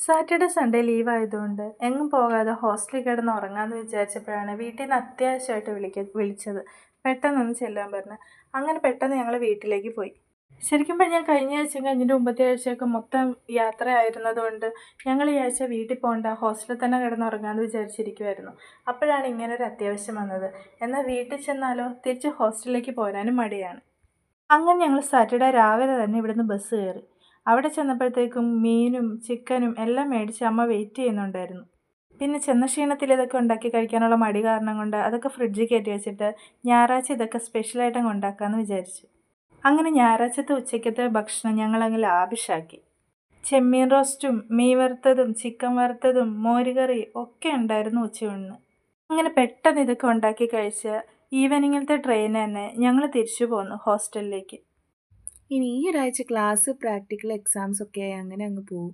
Saturday Sunday leave ആയതുകൊണ്ട് എങ്ങും പോകാതെ ഹോസ്റ്റലിൽ കിടന്ന് ഉറങ്ങാമെന്ന് വിചാരിച്ചപ്പോഴാണ് വീട്ടിൽ നിന്ന് അത്യാവശ്യമായിട്ട് വിളിക്ക വിളിച്ചത്. പെട്ടെന്നൊന്ന് ചെല്ലാൻ പറഞ്ഞു. അങ്ങനെ പെട്ടെന്ന് ഞങ്ങൾ വീട്ടിലേക്ക് പോയി. ശരിക്കും പറഞ്ഞാൽ കഴിഞ്ഞ ആഴ്ച കഴിഞ്ഞിട്ട് മുമ്പത്തെ ആഴ്ചയൊക്കെ മൊത്തം യാത്ര ആയിരുന്നതുകൊണ്ട് ഞങ്ങൾ ഈ ആഴ്ച വീട്ടിൽ പോകണ്ട ഹോസ്റ്റലിൽ തന്നെ കിടന്നുറങ്ങാമെന്ന് വിചാരിച്ചിരിക്കുമായിരുന്നു അപ്പോഴാണ് ഇങ്ങനെ ഒരു അത്യാവശ്യം വന്നത്. എന്നാൽ വീട്ടിൽ ചെന്നാലോ തിരിച്ച് ഹോസ്റ്റലിലേക്ക് പോരാനും മടിയാണ്. അങ്ങനെ ഞങ്ങൾ സാറ്റർഡേ രാവിലെ തന്നെ ഇവിടുന്ന് ബസ് കയറി. അവിടെ ചെന്നപ്പോഴത്തേക്കും മീനും ചിക്കനും എല്ലാം മേടിച്ച് അമ്മ വെയിറ്റ് ചെയ്യുന്നുണ്ടായിരുന്നു. പിന്നെ ചെന്ന ക്ഷീണത്തിൽ ഇതൊക്കെ ഉണ്ടാക്കി കഴിക്കാനുള്ള മടി കാരണം കൊണ്ട് അതൊക്കെ ഫ്രിഡ്ജിൽ കയറ്റി വെച്ചിട്ട് ഞായറാഴ്ച ഇതൊക്കെ സ്പെഷ്യലായിട്ട് അങ്ങ് ഉണ്ടാക്കാമെന്ന് വിചാരിച്ചു. അങ്ങനെ ഞായറാഴ്ചത്തെ ഉച്ചയ്ക്കത്തെ ഭക്ഷണം ഞങ്ങളങ്ങ് ആവശ്യമാക്കി ചെമ്മീൻ റോസ്റ്റും മീൻ വറുത്തതും ചിക്കൻ വറുത്തതും മോരുകറി ഒക്കെ ഉണ്ടായിരുന്നു ഉച്ചയൂണിന്. അങ്ങനെ പെട്ടെന്ന് ഇതൊക്കെ ഉണ്ടാക്കി കഴിച്ച് ഈവനിങ്ങിലത്തെ ട്രെയിൻ തന്നെ ഞങ്ങൾ തിരിച്ചു പോന്നു ഹോസ്റ്റലിലേക്ക് ഇനി ഈ ഒരാഴ്ച ക്ലാസ് പ്രാക്ടിക്കൽ എക്സാംസ് ഒക്കെ ആയി അങ്ങനെ അങ്ങ് പോകും